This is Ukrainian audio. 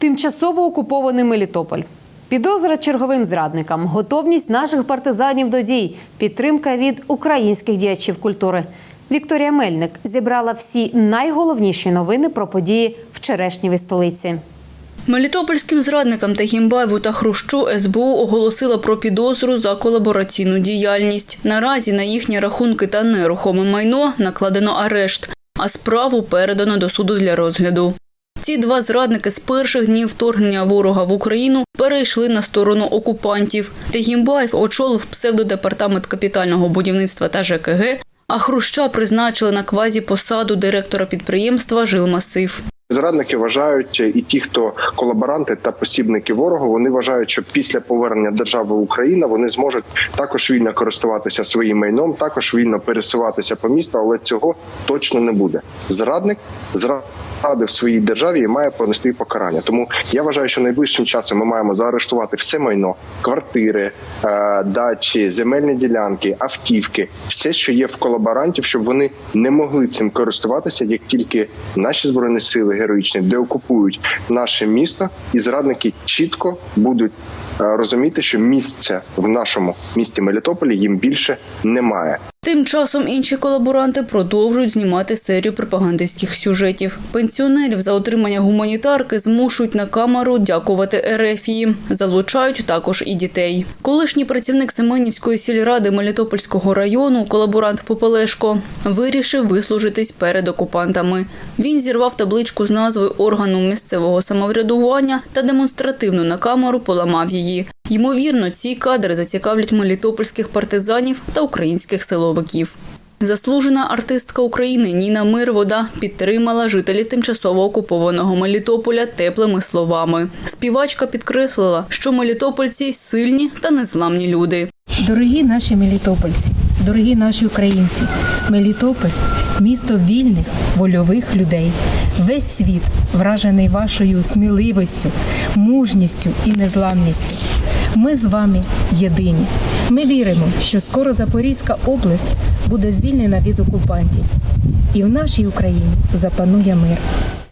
Тимчасово окупований Мелітополь. Підозра черговим зрадникам, готовність наших партизанів до дій, підтримка від українських діячів культури. Вікторія Мельник зібрала всі найголовніші новини про події вчорашньої столиці. Мелітопольським зрадникам Тагімбаєву та Хрущу СБУ оголосила про підозру за колабораційну діяльність. Наразі на їхні рахунки та нерухоме майно накладено арешт, а справу передано до суду для розгляду. Ці два зрадники з перших днів вторгнення ворога в Україну перейшли на сторону окупантів. Тегімбаєв очолив псевдодепартамент капітального будівництва та ЖКГ, а Хруща призначили на квазі посаду директора підприємства Жилмасив. Зрадники вважають і ті, хто колаборанти та посібники ворога, вони вважають, що після повернення держави Україна вони зможуть також вільно користуватися своїм майном, також вільно пересуватися по місту, але цього точно не буде. Зрадник зрадив своїй державі і має понести покарання. Тому я вважаю, що найближчим часом ми маємо заарештувати все майно, квартири, е, дачі, земельні ділянки, автівки, все, що є в колаборантів, щоб вони не могли цим користуватися, як тільки наші збройні сили героїчні деокупують наше місто, і зрадники чітко будуть е, розуміти, що місця в нашому місті Мелітополі їм більше немає. Тим часом інші колаборанти продовжують знімати серію пропагандистських сюжетів. Пенсіонерів за отримання гуманітарки змушують на камеру дякувати Ерефії. Залучають також і дітей. Колишній працівник Семенівської сільради Мелітопольського району, колаборант Попелешко, вирішив вислужитись перед окупантами. Він зірвав табличку з назвою органу місцевого самоврядування та демонстративно на камеру поламав її. Ймовірно, ці кадри зацікавлять мелітопольських партизанів та українських силовиків. Заслужена артистка України Ніна Мирвода підтримала жителів тимчасово окупованого Мелітополя теплими словами. Співачка підкреслила, що мелітопольці сильні та незламні люди. Дорогі наші мелітопольці, дорогі наші українці, Мелітополь місто вільних, вольових людей. Весь світ вражений вашою сміливостю, мужністю і незламністю. Ми з вами єдині. Ми віримо, що скоро Запорізька область буде звільнена від окупантів, і в нашій Україні запанує мир.